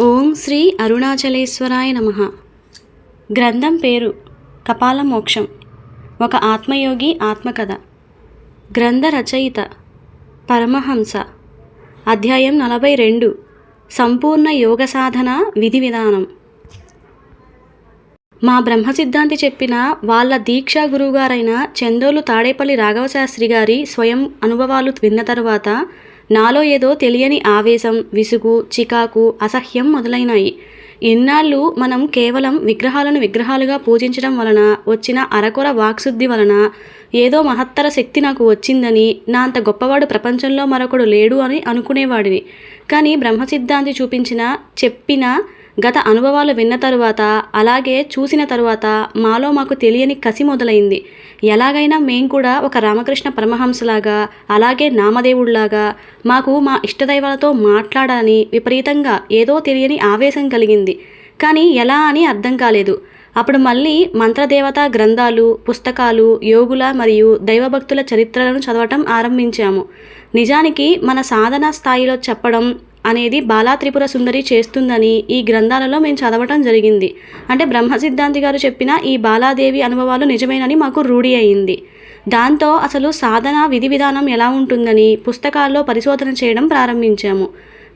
ఓం శ్రీ అరుణాచలేశ్వరాయ నమ. గ్రంథం పేరు కపాల మోక్షం ఒక ఆత్మయోగి ఆత్మకథ. గ్రంథ రచయిత పరమహంస. అధ్యాయం నలభై రెండు సంపూర్ణ యోగ సాధన విధి విధానం. మా బ్రహ్మసిద్ధాంతి చెప్పిన వాళ్ళ దీక్షా గురువుగారైన చందోలు తాడేపల్లి రాఘవశాస్త్రి గారి స్వయం అనుభవాలు విన్న తరువాత నాలో ఏదో తెలియని ఆవేశం విసుగు చికాకు అసహ్యం మొదలైనాయి. ఇన్నాళ్ళు మనం కేవలం విగ్రహాలను విగ్రహాలుగా పూజించడం వలన వచ్చిన అరకొర వాక్శుద్ధి వలన ఏదో మహత్తర శక్తి నాకు వచ్చిందని నా అంత గొప్పవాడు ప్రపంచంలో మరొకడు లేడు అని అనుకునేవాడిని. కానీ బ్రహ్మసిద్ధాంతి చూపించిన చెప్పిన గత అనుభవాలు విన్న తరువాత అలాగే చూసిన తరువాత మాలో మాకు తెలియని కసి మొదలైంది. ఎలాగైనా మేం కూడా ఒక రామకృష్ణ పరమహంసలాగా అలాగే నామదేవుళ్ళాగా మాకు మా ఇష్టదైవాలతో మాట్లాడాలని విపరీతంగా ఏదో తెలియని ఆవేశం కలిగింది. కానీ ఎలా అని అర్థం కాలేదు. అప్పుడు మళ్ళీ మంత్రదేవత గ్రంథాలు పుస్తకాలు యోగుల మరియు దైవభక్తుల చరిత్రలను చదవటం ఆరంభించాము. నిజానికి మన సాధన స్థాయిలో చెప్పడం అనేది బాలా త్రిపుర సుందరి చేస్తుందని ఈ గ్రంథాలలో మేము చదవటం జరిగింది. అంటే బ్రహ్మ సిద్ధాంతి గారు చెప్పిన ఈ బాలాదేవి అనుభవాలు నిజమేనని మాకు రూఢి అయింది. దాంతో అసలు సాధన విధి విధానం ఎలా ఉంటుందని పుస్తకాల్లో పరిశోధన చేయడం ప్రారంభించాము.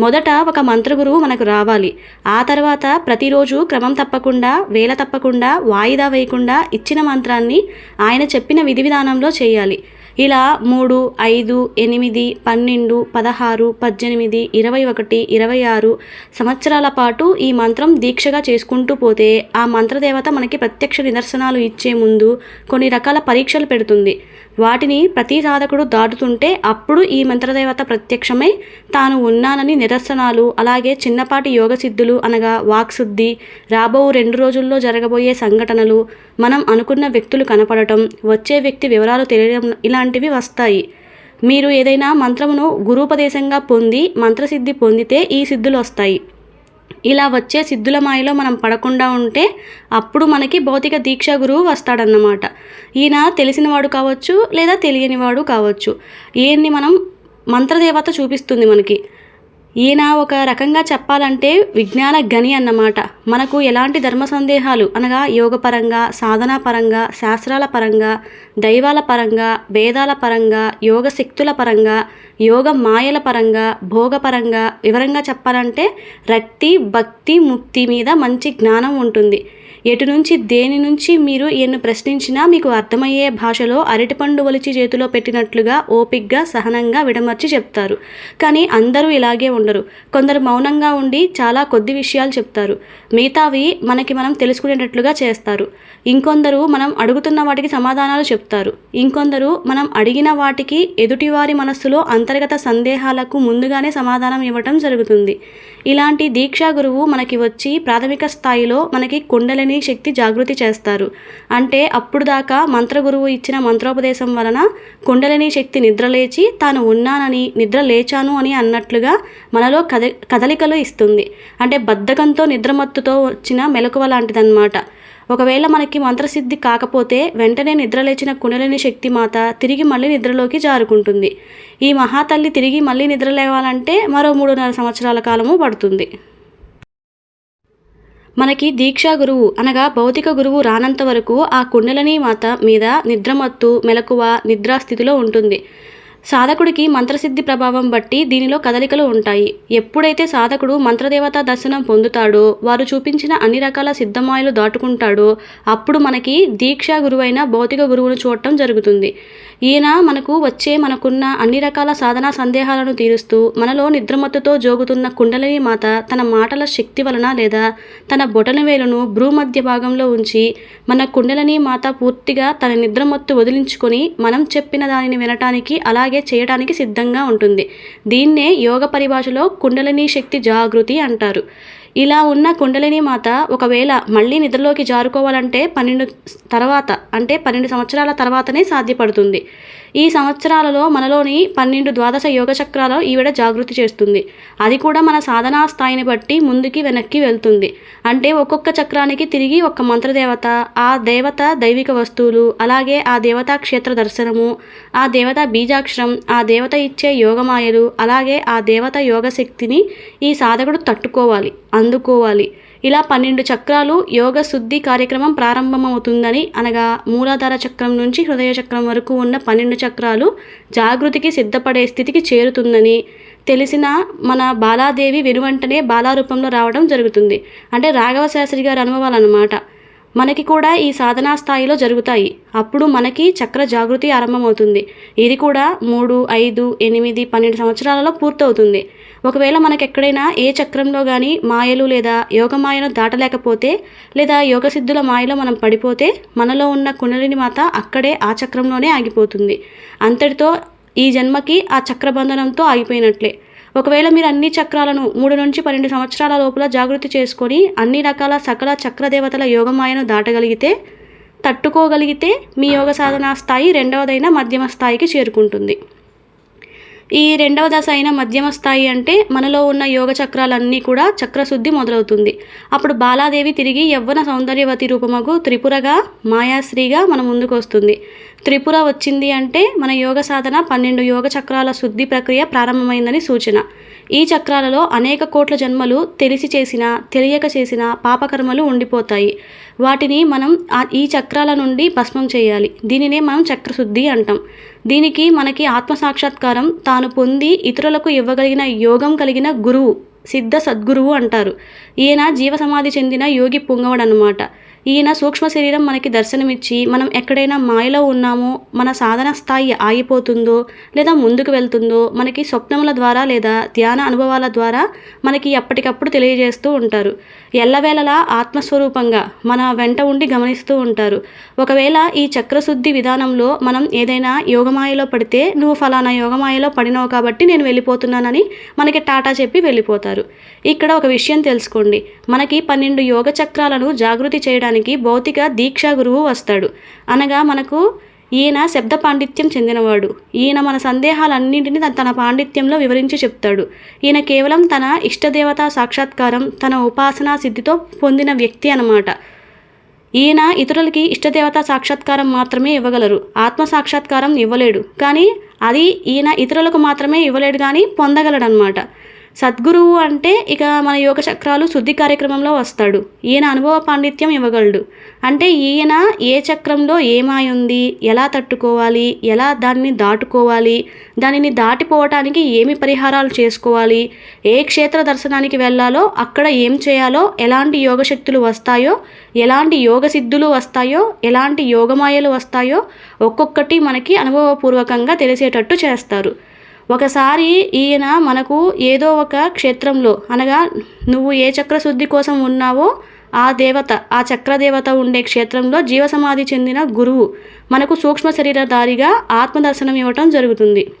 మొదట ఒక మంత్రగురువు మనకు రావాలి. ఆ తర్వాత ప్రతిరోజు క్రమం తప్పకుండా వేల తప్పకుండా వాయిదా వేయకుండా ఇచ్చిన మంత్రాన్ని ఆయన చెప్పిన విధి విధానంలో చేయాలి. ఇలా మూడు ఐదు ఎనిమిది పన్నెండు పదహారు పద్దెనిమిది ఇరవై ఒకటి ఇరవై ఆరు సంవత్సరాల పాటు ఈ మంత్రం దీక్షగా చేసుకుంటూ పోతే ఆ మంత్రదేవత మనకి ప్రత్యక్ష నిదర్శనాలు ఇచ్చే ముందు కొన్ని రకాల పరీక్షలు పెడుతుంది. వాటిని ప్రతి సాధకుడు దాటుతుంటే అప్పుడు ఈ మంత్రదేవత ప్రత్యక్షమై తాను ఉన్నానని నిదర్శనాలు అలాగే చిన్నపాటి యోగ సిద్ధులు అనగా వాక్శుద్ధి రాబో రెండు రోజుల్లో జరగబోయే సంఘటనలు మనం అనుకున్న వ్యక్తులు కనపడటం వచ్చే వ్యక్తి వివరాలు తెలియడం ఇలాంటివి వస్తాయి. మీరు ఏదైనా మంత్రమును గురూపదేశంగా పొంది మంత్రసిద్ధి పొందితే ఈ సిద్ధులు వస్తాయి. ఇలా వచ్చే సిద్ధుల మాయలో మనం పడకుండా ఉంటే అప్పుడు మనకి భౌతిక దీక్ష గురువు వస్తాడన్నమాట. ఈయన తెలిసినవాడు కావచ్చు లేదా తెలియనివాడు కావచ్చు. ఈయన్ని మనం మంత్రదేవత చూపిస్తుంది మనకి. ఈయన ఒక రకంగా చెప్పాలంటే విజ్ఞాన గని అన్నమాట. మనకు ఎలాంటి ధర్మ సందేహాలు? అనగా యోగపరంగా సాధనా పరంగా శాస్త్రాల పరంగా దైవాల పరంగా వేదాల పరంగా యోగ శక్తుల పరంగా యోగ మాయల పరంగా భోగపరంగా వివరంగా చెప్పాలంటే రక్తి భక్తి ముక్తి మీద మంచి జ్ఞానం ఉంటుంది. ఎటు నుంచి దేని నుంచి మీరు ఎన్ను ప్రశ్నించినా మీకు అర్థమయ్యే భాషలో అరటిపండు ఒలిచి చేతిలో పెట్టినట్లుగా ఓపిగ్గా సహనంగా విడమర్చి చెప్తారు. కానీ అందరూ ఇలాగే ఉండరు. కొందరు మౌనంగా ఉండి చాలా కొద్ది విషయాలు చెప్తారు. మిగతావి మనకి మనం తెలుసుకునేటట్లుగా చేస్తారు. ఇంకొందరు మనం అడుగుతున్న వాటికి సమాధానాలు చెప్తారు. ఇంకొందరు మనం అడిగిన వాటికి ఎదుటివారి మనస్సులో అంతర్గత సందేహాలకు ముందుగానే సమాధానం ఇవ్వటం జరుగుతుంది. ఇలాంటి దీక్షా గురువు మనకి వచ్చి ప్రాథమిక స్థాయిలో మనకి కుండలిని శక్తి జాగృతి చేస్తారు. అంటే అప్పుడు దాకా మంత్రగురువు ఇచ్చిన మంత్రోపదేశం వలన కుండలిని శక్తి నిద్రలేచి తాను ఉన్నానని నిద్ర లేచాను అని అన్నట్లుగా మనలో కద కదలికలు ఇస్తుంది. అంటే బద్ధకంతో నిద్రమత్తుతో వచ్చిన మెలకువ లాంటిదన్నమాట. ఒకవేళ మనకి మంత్రసిద్ధి కాకపోతే వెంటనే నిద్రలేచిన కుండలిని శక్తి మాత తిరిగి మళ్ళీ నిద్రలోకి జారుకుంటుంది. ఈ మహాతల్లి తిరిగి మళ్ళీ నిద్ర లేవాలంటే మరో మూడున్నర సంవత్సరాల కాలము పడుతుంది. మనకి దీక్షా గురువు అనగా భౌతిక గురువు రానంత వరకు ఆ కుండలని మాత మీద నిద్రమత్తు మెలకువ నిద్రాస్థితిలో ఉంటుంది. సాధకుడికి మంత్రసిద్ధి ప్రభావం బట్టి దీనిలో కదలికలు ఉంటాయి. ఎప్పుడైతే సాధకుడు మంత్రదేవత దర్శనం పొందుతాడో వారు చూపించిన అన్ని రకాల సిద్ధమాయలు దాటుకుంటాడో అప్పుడు మనకి దీక్షా గురువైన భౌతిక గురువును చూడటం జరుగుతుంది. ఈయన మనకు వచ్చే మనకున్న అన్ని రకాల సాధనా సందేహాలను తీరుస్తూ మనలో నిద్రమత్తుతో జోగుతున్న కుండలిని మాత తన మాటల శక్తి వలన లేదా తన బొటన వేలును భ్రూ మధ్య భాగంలో ఉంచి మన కుండలిని మాత పూర్తిగా తన నిద్రమత్తు వదిలించుకొని మనం చెప్పిన దానిని వినటానికి అలాగే చేయడానికి సిద్ధంగా ఉంటుంది. దీన్నే యోగ పరిభాషలో కుండలిని శక్తి జాగృతి అంటారు. ఇలా ఉన్న కుండలిని మాత ఒకవేళ మళ్ళీ నిద్రలోకి జారుకోవాలంటే పన్నెండు తర్వాత అంటే పన్నెండు సంవత్సరాల తర్వాతనే సాధ్యపడుతుంది. ఈ సంవత్సరాలలో మనలోని పన్నెండు ద్వాదశ యోగ చక్రాలు ఈవిడ జాగృతి చేస్తుంది. అది కూడా మన సాధనా స్థాయిని బట్టి ముందుకి వెనక్కి వెళ్తుంది. అంటే ఒక్కొక్క చక్రానికి తిరిగి ఒక్క మంత్రదేవత ఆ దేవత దైవిక వస్తువులు అలాగే ఆ దేవతా క్షేత్ర దర్శనము ఆ దేవత బీజాక్షరం ఆ దేవత ఇచ్చే యోగమాయలు అలాగే ఆ దేవత యోగ శక్తిని ఈ సాధకుడు తట్టుకోవాలి అందుకోవాలి. ఇలా పన్నెండు చక్రాలు యోగ శుద్ధి కార్యక్రమం ప్రారంభమవుతుందని అనగా మూలాధార చక్రం నుంచి హృదయ చక్రం వరకు ఉన్న పన్నెండు చక్రాలు జాగృతికి సిద్ధపడే స్థితికి చేరుతుందని తెలిసిన మన బాలాదేవి వెనువంటనే బాలారూపంలో రావడం జరుగుతుంది. అంటే రాఘవ శాస్త్రి గారి అనుభవాలన్నమాట. మనకి కూడా ఈ సాధనా స్థాయిలో జరుగుతాయి. అప్పుడు మనకి చక్ర జాగృతి ఆరంభమవుతుంది. ఇది కూడా మూడు ఐదు ఎనిమిది పన్నెండు సంవత్సరాలలో పూర్తవుతుంది. ఒకవేళ మనకి ఎక్కడైనా ఏ చక్రంలో కానీ మాయలు లేదా యోగమాయను దాటలేకపోతే లేదా యోగ సిద్ధుల మాయలో మనం పడిపోతే మనలో ఉన్న కుండలిని మాత అక్కడే ఆ చక్రంలోనే ఆగిపోతుంది. అంతటితో ఈ జన్మకి ఆ చక్రబంధనంతో ఆగిపోయినట్లే. ఒకవేళ మీరు అన్ని చక్రాలను మూడు నుంచి పన్నెండు సంవత్సరాల లోపల జాగృతి చేసుకొని అన్ని రకాల సకల చక్రదేవతల యోగమాయను దాటగలిగితే తట్టుకోగలిగితే మీ యోగ సాధనా స్థాయి రెండవదైన మధ్యమ స్థాయికి చేరుకుంటుంది. ఈ రెండవ దశ అయిన మధ్యమ స్థాయి అంటే మనలో ఉన్న యోగ చక్రాలన్నీ కూడా చక్రశుద్ధి మొదలవుతుంది. అప్పుడు బాలాదేవి తిరిగి యవ్వన సౌందర్యవతి రూపమగు త్రిపురగా మాయాశ్రీగా మన ముందుకు వస్తుంది త్రిపుర వచ్చింది అంటే మన యోగ సాధన పన్నెండు యోగ చక్రాల శుద్ధి ప్రక్రియ ప్రారంభమైందని సూచన. ఈ చక్రాలలో అనేక కోట్ల జన్మలు తెలిసి చేసిన తెలియక చేసిన పాపకర్మలు ఉండిపోతాయి. వాటిని మనం ఈ చక్రాల నుండి భస్మం చేయాలి. దీనినే మనం చక్రశుద్ధి అంటాం. దీనికి మనకి ఆత్మ సాక్షాత్కారం తాను పొంది ఇతరులకు ఇవ్వగలిగిన యోగం కలిగిన గురువు సిద్ధ సద్గురువు అంటారు. ఈయన జీవ సమాధి చెందిన యోగి పొంగవడనమాట ఈయన సూక్ష్మ శరీరం మనకి దర్శనమిచ్చి మనం ఎక్కడైనా మాయలో ఉన్నామో మన సాధన స్థాయి ఆగిపోతుందో లేదా ముందుకు వెళ్తుందో మనకి స్వప్నముల ద్వారా లేదా ధ్యాన అనుభవాల ద్వారా మనకి ఎప్పటికప్పుడు తెలియజేస్తూ ఉంటారు. ఎల్లవేళలా ఆత్మస్వరూపంగా మన వెంట ఉండి గమనిస్తూ ఉంటారు. ఒకవేళ ఈ చక్రశుద్ధి విధానంలో మనం ఏదైనా యోగమాయలో పడితే నువ్వు ఫలానా యోగమాయలో పడినావు కాబట్టి నేను వెళ్ళిపోతున్నానని మనకి టాటా చెప్పి వెళ్ళిపోతారు. ఇక్కడ ఒక విషయం తెలుసుకోండి. మనకి పన్నెండు యోగ చక్రాలను జాగృతి చేయడానికి భౌతిక దీక్షా గురువు వస్తాడు. అనగా మనకు ఈయన శబ్ద పాండిత్యం చెందినవాడు. ఈయన మన సందేహాలన్నింటినీ తన- తన పాండిత్యంలో వివరించి చెప్తాడు. ఈయన కేవలం తన ఇష్టదేవత సాక్షాత్కారం తన ఉపాసనా సిద్ధితో పొందిన వ్యక్తి అన్నమాట. ఈయన ఇతరులకి ఇష్టదేవత సాక్షాత్కారం మాత్రమే ఇవ్వగలరు. ఆత్మ సాక్షాత్కారం ఇవ్వలేడు. కానీ అది ఈయన ఇతరులకు మాత్రమే ఇవ్వలేడు కానీ పొందగలడనమాట సద్గురువు అంటే ఇక మన యోగ చక్రాలు శుద్ధి కార్యక్రమంలో వస్తాడు. ఈయన అనుభవ పాండిత్యం ఇవ్వగలడు. అంటే ఈయన ఏ చక్రంలో ఏమాయి ఉంది ఎలా తట్టుకోవాలి ఎలా దాన్ని దాటుకోవాలి దానిని దాటిపోవటానికి ఏమి పరిహారాలు చేసుకోవాలి ఏ క్షేత్ర దర్శనానికి వెళ్ళాలో అక్కడ ఏం చేయాలో ఎలాంటి యోగ శక్తులు వస్తాయో ఎలాంటి యోగ సిద్ధులు వస్తాయో ఎలాంటి యోగమాయలు వస్తాయో ఒక్కొక్కటి మనకి అనుభవపూర్వకంగా తెలిసేటట్టు చేస్తారు. ఒకసారి ఈయన మనకు ఏదో ఒక క్షేత్రంలో అనగా నువ్వు ఏ చక్రశుద్ధి కోసం ఉన్నావో ఆ దేవత ఆ చక్రదేవత ఉండే క్షేత్రంలో జీవసమాధి చెందిన గురువు మనకు సూక్ష్మ శరీరధారిగా ఆత్మదర్శనం ఇవ్వటం జరుగుతుంది.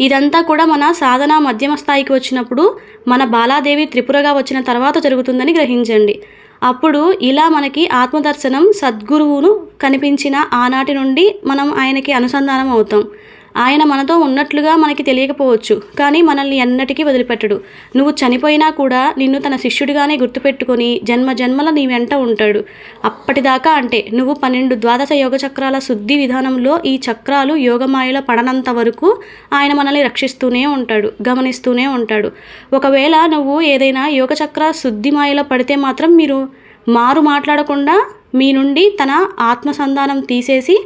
ఇదంతా కూడా మన సాధన మధ్యమ స్థాయికి వచ్చినప్పుడు మన బాలాదేవి త్రిపురగా వచ్చిన తర్వాత జరుగుతుందని గ్రహించండి. అప్పుడు ఇలా మనకి ఆత్మదర్శనం సద్గురువును కనిపించిన ఆనాటి నుండి మనం ఆయనకి అనుసంధానం అవుతాం. ఆయన మనతో ఉన్నట్లుగా మనకి తెలియకపోవచ్చు కానీ మనల్ని ఎన్నటికీ వదిలిపెట్టడు. నువ్వు చనిపోయినా కూడా నిన్ను తన శిష్యుడిగానే గుర్తుపెట్టుకొని జన్మ జన్మల నీ వెంట ఉంటాడు. అప్పటిదాకా అంటే నువ్వు పన్నెండు ద్వాదశ యోగ చక్రాల శుద్ధి విధానంలో ఈ చక్రాలు యోగమాయలో పడనంత వరకు ఆయన మనల్ని రక్షిస్తూనే ఉంటాడు గమనిస్తూనే ఉంటాడు. ఒకవేళ నువ్వు ఏదైనా యోగ చక్ర శుద్ధి మాయలో పడితే మాత్రం మీరు మారు మాట్లాడకుండా మీ నుండి తన ఆత్మసంధానం తీసేసి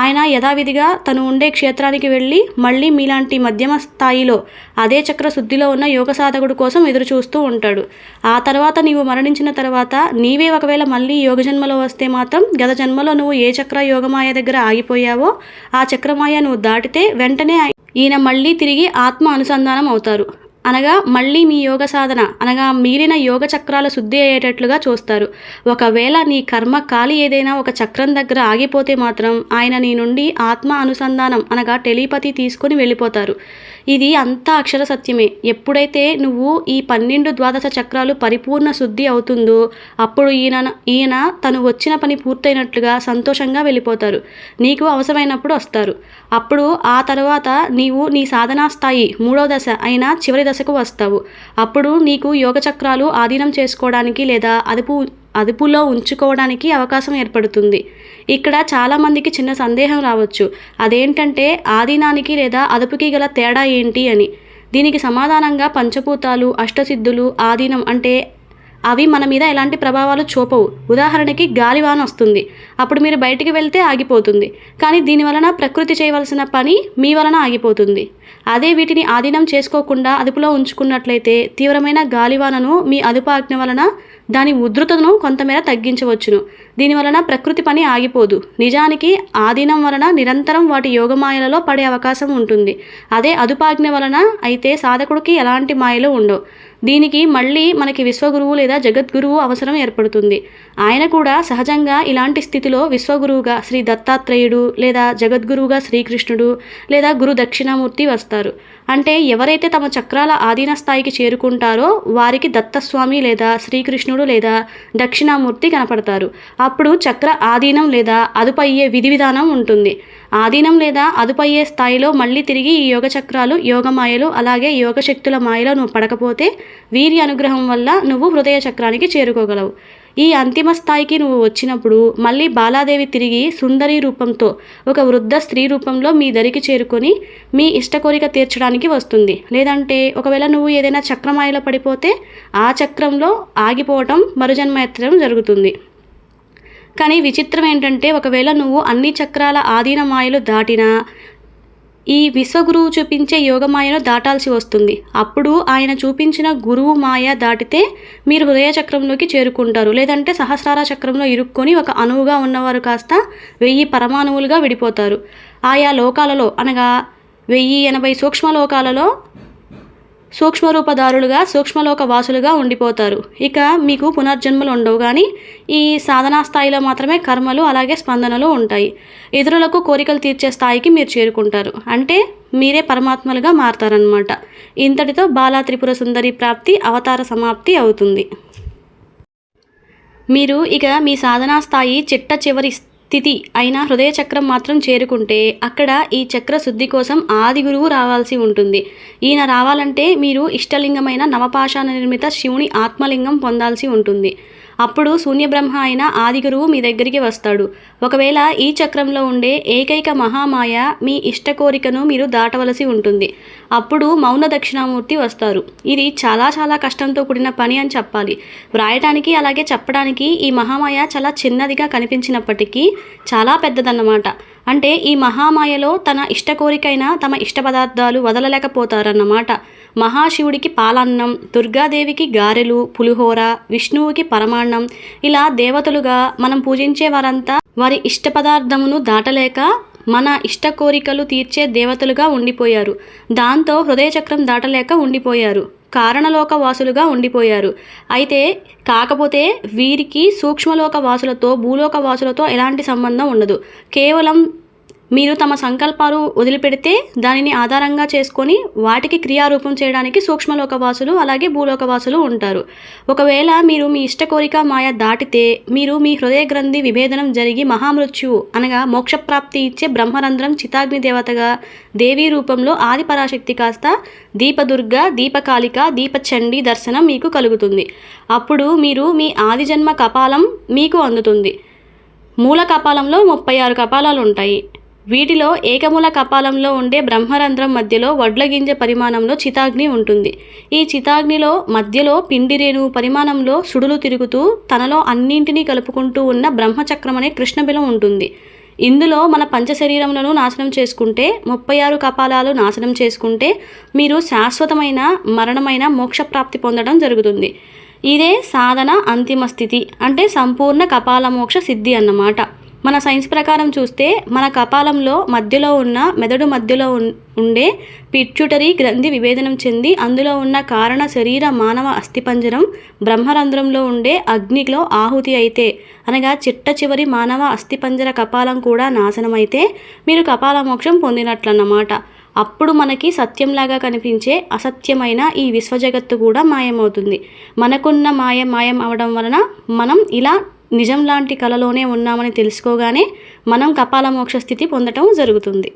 ఆయన యథావిధిగా తను ఉండే క్షేత్రానికి వెళ్ళి మళ్ళీ మీలాంటి మధ్యమ స్థాయిలో అదే చక్ర శుద్ధిలో ఉన్న యోగ సాధకుడు కోసం ఎదురు చూస్తూ ఉంటాడు. ఆ తర్వాత నీవు మరణించిన తర్వాత నీవే ఒకవేళ మళ్ళీ యోగ జన్మలో వస్తే మాత్రం గత జన్మలో నువ్వు ఏ చక్ర యోగమాయ దగ్గర ఆగిపోయావో ఆ చక్రమాయ నువ్వు దాటితే వెంటనే ఈయన మళ్ళీ తిరిగి ఆత్మ అనుసంధానం అవుతారు. అనగా మళ్ళీ మీ యోగ సాధన అనగా మిగిలిన యోగ చక్రాలు శుద్ధి అయ్యేటట్లుగా చూస్తారు. ఒకవేళ నీ కర్మ కాలి ఏదైనా ఒక చక్రం దగ్గర ఆగిపోతే మాత్రం ఆయన నీ నుండి ఆత్మ అనుసంధానం అనగా టెలిపతి తీసుకుని వెళ్ళిపోతారు. ఇది అంతా అక్షర సత్యమే. ఎప్పుడైతే నువ్వు ఈ పన్నెండు ద్వాదశ చక్రాలు పరిపూర్ణ శుద్ధి అవుతుందో అప్పుడు ఈయన ఈయన తను వచ్చిన పని పూర్తయినట్లుగా సంతోషంగా వెళ్ళిపోతారు. నీకు అవసరమైనప్పుడు వస్తారు. అప్పుడు ఆ తర్వాత నీవు నీ సాధనా స్థాయి మూడో దశ అయిన చివరి దశకు వస్తావు. అప్పుడు నీకు యోగ చక్రాలు ఆధీనం చేసుకోవడానికి లేదా అదుపు అదుపులో ఉంచుకోవడానికి అవకాశం ఏర్పడుతుంది. ఇక్కడ చాలామందికి చిన్న సందేహం రావచ్చు. అదేంటంటే ఆధీనానికి లేదా అదుపుకి గల తేడా ఏంటి అని. దీనికి సమాధానంగా పంచభూతాలు అష్టసిద్ధులు ఆధీనం అంటే అవి మన మీద ఎలాంటి ప్రభావాలు చూపవు. ఉదాహరణకి గాలివాన వస్తుంది. అప్పుడు మీరు బయటికి వెళ్తే ఆగిపోతుంది. కానీ దీని వలన ప్రకృతి చేయవలసిన పని మీ వలన ఆగిపోతుంది. అదే వీటిని ఆధీనం చేసుకోకుండా అదుపులో ఉంచుకున్నట్లయితే తీవ్రమైన గాలివానను మీ అదుపు ఆజ్ఞ వలన దాని ఉధృతను కొంతమేర తగ్గించవచ్చును. దీని వలన ప్రకృతి పని ఆగిపోదు. నిజానికి ఆధీనం వలన నిరంతరం వాటి యోగమాయలలో పడే అవకాశం ఉంటుంది. అదే అదుపాజ్ఞ వలన అయితే సాధకుడికి ఎలాంటి మాయలు ఉండవు. దీనికి మళ్ళీ మనకి విశ్వగురువు లేదా జగద్గురువు అవసరం ఏర్పడుతుంది. ఆయన కూడా సహజంగా ఇలాంటి స్థితిలో విశ్వగురువుగా శ్రీ దత్తాత్రేయుడు లేదా జగద్గురువుగా శ్రీకృష్ణుడు లేదా గురు దక్షిణామూర్తి వస్తారు. అంటే ఎవరైతే తమ చక్రాల ఆధీన స్థాయికి చేరుకుంటారో వారికి దత్తస్వామి లేదా శ్రీకృష్ణుడు లేదా దక్షిణామూర్తి కనపడతారు. అప్పుడు చక్ర ఆధీనం లేదా అదుపయ్యే విధి విధానం ఉంటుంది. ఆధీనం లేదా అదుపయ్యే స్థాయిలో మళ్ళీ తిరిగి ఈ యోగ చక్రాలు యోగ మాయలు అలాగే యోగ శక్తుల మాయలో నువ్వు పడకపోతే వీరి అనుగ్రహం వల్ల నువ్వు హృదయ చక్రానికి చేరుకోగలవు. ఈ అంతిమ స్థాయికి నువ్వు వచ్చినప్పుడు మళ్ళీ బాలాదేవి తిరిగి సుందరి రూపంతో ఒక వృద్ధ స్త్రీ రూపంలో మీ దరికి చేరుకొని మీ ఇష్ట కోరిక తీర్చడానికి వస్తుంది. లేదంటే ఒకవేళ నువ్వు ఏదైనా చక్రమాయలో పడిపోతే ఆ చక్రంలో ఆగిపోవటం మరుజన్మ ఎత్తడం జరుగుతుంది. కానీ విచిత్రం ఏంటంటే ఒకవేళ నువ్వు అన్ని చక్రాల ఆధీన మాయలు దాటినా ఈ విశ్వగురువు చూపించే యోగమాయను దాటాల్సి వస్తుంది. అప్పుడు ఆయన చూపించిన గురువు మాయ దాటితే మీరు హృదయ చక్రంలోకి చేరుకుంటారు. లేదంటే సహస్రార చక్రంలో ఇరుక్కొని ఒక అణువుగా ఉన్నవారు కాస్త వెయ్యి పరమాణువులుగా విడిపోతారు. ఆయా లోకాలలో అనగా వెయ్యి ఎనభై సూక్ష్మ లోకాలలో సూక్ష్మరూపదారులుగా సూక్ష్మలోక వాసులుగా ఉండిపోతారు. ఇక మీకు పునర్జన్మలు ఉండవు కానీ ఈ సాధనా స్థాయిలో మాత్రమే కర్మలు అలాగే స్పందనలు ఉంటాయి. ఇతరులకు కోరికలు తీర్చే స్థాయికి మీరు చేరుకుంటారు. అంటే మీరే పరమాత్మలుగా మారతారనమాట ఇంతటితో బాలా త్రిపుర సుందరి ప్రాప్తి అవతార సమాప్తి అవుతుంది. మీరు ఇక మీ సాధనా స్థాయి చిట్ట చివరి తిథి అయిన హృదయ చక్రం మాత్రం చేరుకుంటే అక్కడ ఈ చక్ర శుద్ధి కోసం ఆది గురువు రావాల్సి ఉంటుంది. ఈయన రావాలంటే మీరు ఇష్టలింగమైన నవపాషాణ నిర్మిత శివుని ఆత్మలింగం పొందాల్సి ఉంటుంది. అప్పుడు శూన్యబ్రహ్మ అయిన ఆదిగురువు మీ దగ్గరికి వస్తాడు. ఒకవేళ ఈ చక్రంలో ఉండే ఏకైక మహామాయ మీ ఇష్ట కోరికను మీరు దాటవలసి ఉంటుంది. అప్పుడు మౌన దక్షిణామూర్తి వస్తారు. ఇది చాలా చాలా కష్టంతో కూడిన పని అని చెప్పాలి. వ్రాయటానికి అలాగే చెప్పడానికి ఈ మహామాయ చాలా చిన్నదిగా కనిపించినప్పటికీ చాలా పెద్దదన్నమాట. అంటే ఈ మహామాయలో తన ఇష్ట కోరికైనా తమ ఇష్ట పదార్థాలు వదలలేకపోతారన్నమాట. మహాశివుడికి పాలన్నం దుర్గాదేవికి గారెలు పులిహోర విష్ణువుకి పరమాన్నం ఇలా దేవతలుగా మనం పూజించే వారంతా వారి ఇష్ట పదార్థమును దాటలేక మన ఇష్ట కోరికలు తీర్చే దేవతలుగా ఉండిపోయారు. దాంతో హృదయ చక్రం దాటలేక ఉండిపోయారు. కారణలోక వాసులుగా ఉండిపోయారు. అయితే కాకపోతే వీరికి సూక్ష్మలోక వాసులతో భూలోక వాసులతో ఎలాంటి సంబంధం ఉండదు. కేవలం మీరు తమ సంకల్పాలు వదిలిపెడితే దానిని ఆధారంగా చేసుకొని వాటికి క్రియారూపం చేయడానికి సూక్ష్మలోకవాసులు అలాగే భూలోకవాసులు ఉంటారు. ఒకవేళ మీరు మీ ఇష్ట కోరిక మాయ దాటితే మీరు మీ హృదయ గ్రంథి విభేదనం జరిగి మహామృత్యువు అనగా మోక్షప్రాప్తి ఇచ్చే బ్రహ్మరంధ్రం చితాగ్ని దేవతగా దేవీ రూపంలో ఆది పరాశక్తి కాస్త దీపదుర్గ దీపకాళిక దీపచండి దర్శనం మీకు కలుగుతుంది. అప్పుడు మీరు మీ ఆదిజన్మ కపాలం మీకు అందుతుంది. మూల కపాలంలో ముప్పై ఆరు కపాలాలు ఉంటాయి వీటిలో ఏకమూల కపాలంలో ఉండే బ్రహ్మరంధ్రం మధ్యలో వడ్లగింజ పరిమాణంలో చితాగ్ని ఉంటుంది. ఈ చితాగ్నిలో మధ్యలో పిండిరేణు పరిమాణంలో సుడులు తిరుగుతూ తనలో అన్నింటినీ కలుపుకుంటూ ఉన్న బ్రహ్మచక్రం అనే కృష్ణబిలం ఉంటుంది. ఇందులో మన పంచశరీరములను నాశనం చేసుకుంటే ముప్పై ఆరు కపాలాలు నాశనం చేసుకుంటే మీరు శాశ్వతమైన మరణమైన మోక్షప్రాప్తి పొందడం జరుగుతుంది. ఇదే సాధన అంతిమ స్థితి అంటే సంపూర్ణ కపాల మోక్ష సిద్ధి అన్నమాట. మన సైన్స్ ప్రకారం చూస్తే మన కపాలంలో మధ్యలో ఉన్న మెదడు మధ్యలో ఉండే పిట్యూటరీ గ్రంథి విభేదనం చెంది అందులో ఉన్న కారణ శరీర మానవ అస్థిపంజరం బ్రహ్మరంధ్రంలో ఉండే అగ్నిలో ఆహుతి అయితే అనగా చిట్ట చివరి మానవ అస్థిపంజర కపాలం కూడా నాశనమైతే మీరు కపాల మోక్షం పొందినట్లన్నమాట. అప్పుడు మనకి సత్యంలాగా కనిపించే అసత్యమైన ఈ విశ్వజగత్తు కూడా మాయమవుతుంది. మనకున్న మాయ మాయం అవడం వలన మనం ఇలా నిజం లాంటి కలలోనే ఉన్నామని తెలుసుకోగానే మనం కపాల మోక్ష స్థితి పొందటం జరుగుతుంది.